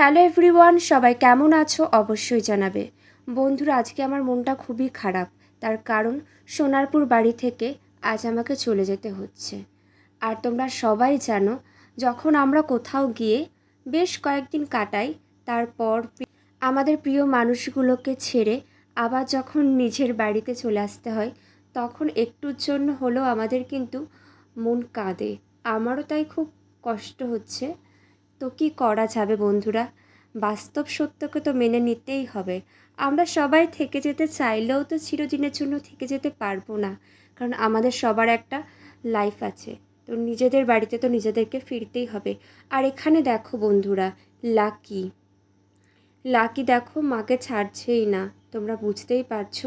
Hello everyone, সবাই কেমন আছো অবশ্যই জানাবে। বন্ধুরা, আজকে আমার মনটা খুবই খারাপ। তার কারণ সোনারপুর বাড়ি থেকে আজ আমাকে চলে যেতে হচ্ছে। আর তোমরা সবাই জানো, যখন আমরা কোথাও গিয়ে বেশ কয়েকদিন কাটাই, তারপর আমাদের প্রিয় মানুষগুলোকে ছেড়ে আবার যখন নিজের বাড়িতে চলে আসতে হয়, তখন একটুর জন্য হলেও আমাদের কিন্তু মন কাঁদে। আমারও তাই খুব কষ্ট হচ্ছে। তো কি করা যাবে বন্ধুরা? বাস্তব সত্যকে তো মেনে নিতেই হবে। আমরা সবাই থেকে যেতে চাইলেও তো চিরদিনের জন্য থেকে যেতে পারব না। কারণ আমাদের সবার একটা লাইফ আছে। তো নিজেদের বাড়িতে তো নিজেদেরকে ফিরতেই হবে। আর এখানে দেখো বন্ধুরা লাকি লাকি দেখো মাকে ছাড়ছেই না, তোমরা বুঝতেই পারছ।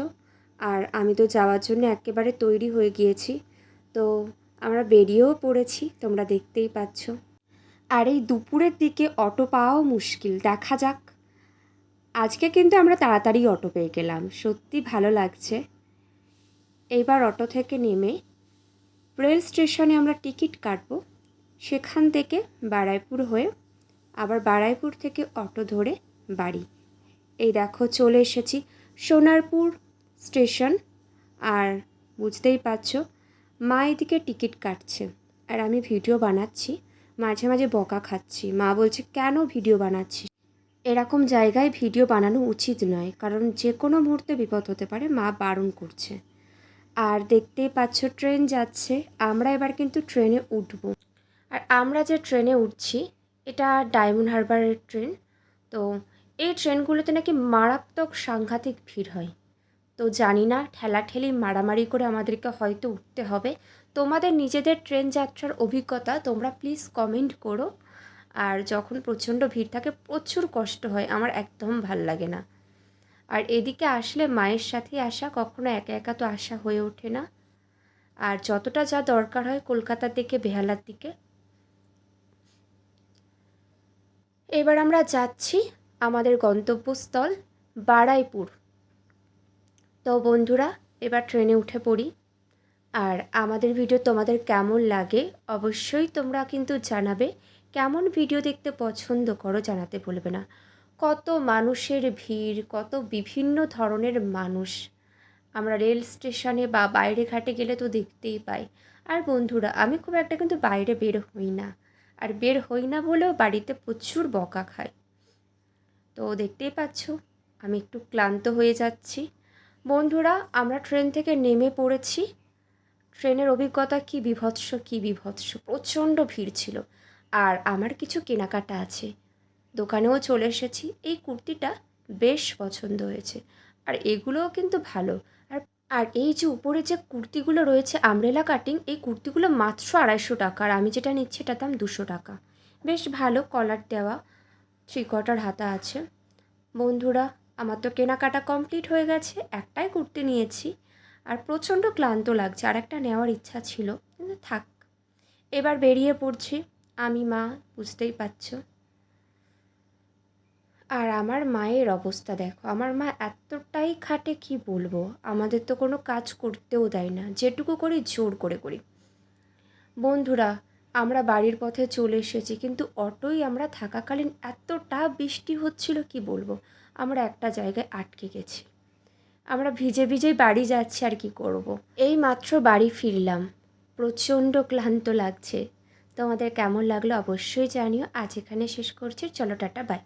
আর আমি তো যাওয়ার জন্য একেবারে তৈরি হয়ে গিয়েছি। তো আমরা বেরিয়েও পড়েছি, তোমরা দেখতেই পাচ্ছো। আর এই দুপুরের দিকে অটো পাওয়াও মুশকিল। দেখা যাক। আজকে কিন্তু আমরা তাড়াতাড়ি অটো পেয়ে গেলাম। সত্যি ভালো লাগছে। এইবার অটো থেকে নেমে রেল স্টেশনে আমরা টিকিট কাটব। সেখান থেকে বারাইপুর হয়ে আবার বারাইপুর থেকে অটো ধরে বাড়ি। এই দেখো, চলে এসেছি সোনারপুর স্টেশন। আর বুঝতেই পারছ, মা এদিকে টিকিট কাটছে। আর আমি ভিডিও বানাচ্ছি। মাঝে মাঝে বকা খাচ্ছি। মা বলছে, কেন ভিডিও বানাচ্ছিস? এরকম জায়গায় ভিডিও বানানো উচিত নয়, কারণ যে কোনো মুহূর্তে বিপদ হতে পারে, মা বারণ করছে। আর দেখতেই পাচ্ছ, ট্রেন যাচ্ছে। আমরা এবার কিন্তু ট্রেনে উঠব। আর আমরা যে ট্রেনে উঠছি, এটা ডায়মন্ড হারবারের ট্রেন। তো এই ট্রেনগুলোতে নাকি মারাত্মক সাংঘাতিক ভিড় হয়। তো জানি না, ঠেলাঠেলি মারামারি করে আমাদেরকে হয়তো উঠতে হবে। তোমাদের নিজেদের ট্রেন যাত্রার অভিজ্ঞতা তোমরা প্লিজ কমেন্ট করো। আর যখন প্রচণ্ড ভিড় থাকে, প্রচুর কষ্ট হয়, আমার একদম ভালো লাগে না। আর এদিকে আসলে মায়ের সাথেই আসা, কখনো একা একা তো আসা হয়ে ওঠে না। আর যতটা যা দরকার হয় কলকাতার দিকে, বেহালার দিকে। এবার আমরা যাচ্ছি আমাদের গন্তব্যস্থল বারাইপুর। তো বন্ধুরা, এবার ট্রেনে উঠে পড়ি। আর আমাদের ভিডিও তোমাদের কেমন লাগে অবশ্যই তোমরা কিন্তু জানাবে। কেমন ভিডিও দেখতে পছন্দ করো জানাতে ভুলবে না। কত মানুষের ভিড়, কত বিভিন্ন ধরনের মানুষ। আমরা রেল স্টেশনে বা বাইরে ঘাটে গেলে তো দেখতেই পাই। আর বন্ধুরা, আমি খুব একটা কিন্তু বাইরে বের হই না। আর বের হই না বলেও বাড়িতে প্রচুর বকা খাই। তো দেখতেই পাচ্ছ, আমি একটু ক্লান্ত হয়ে যাচ্ছি। বন্ধুরা, আমরা ট্রেন থেকে নেমে পড়েছি। ট্রেনের অভিজ্ঞতা কি বিভৎস কি বিভৎস, প্রচণ্ড ভিড় ছিল। আর আমার কিছু কেনাকাটা আছে। দোকানেও চলে এসেছি। এই কুর্তিটা বেশ পছন্দ হয়েছে। আর এগুলোও কিন্তু ভালো। আর আর এই যে উপরে যে কুর্তিগুলো রয়েছে, আমরেলা কাটিং, এই কুর্তিগুলো মাত্র আড়াইশো টাকা। আর আমি যেটা নিচ্ছি, এটার দাম দুশো টাকা। বেশ ভালো কলার দেওয়া থ্রি কোয়ার্টার হাতা আছে। বন্ধুরা আমার তো কেনাকাটা কমপ্লিট হয়ে গেছে, একটাই কুর্তি নিয়েছি। আর প্রচণ্ড ক্লান্ত লাগছে, আর একটা নেওয়ার ইচ্ছা ছিল, কিন্তু থাক। এবার বেরিয়ে পড়ছি, আমি, মা, বুঝতেই পারছ। আর আমার মায়ের অবস্থা দেখো, আমার মা এতটাই খাটে, কি বলব? আমাদের তো কোনো কাজ করতেও দেয় না, যেটুকু করি জোর করে করি। বন্ধুরা আমরা বাড়ির পথে চলে এসেছি, কিন্তু অটোই আমরা থাকাকালীন এতটা বৃষ্টি হচ্ছিল কি বলব? আমরা একটা জায়গায় আটকে গেছি। আমরা ভিজে ভিজেই বাড়ি যাচ্ছি আর কি করব। এই মাত্র বাড়ি ফিরলাম। প্রচণ্ড ক্লান্ত লাগছে। তোমাদের কেমন লাগল অবশ্যই জানিও। আজ এখানে শেষ করছি। চলো টাটা, বাই।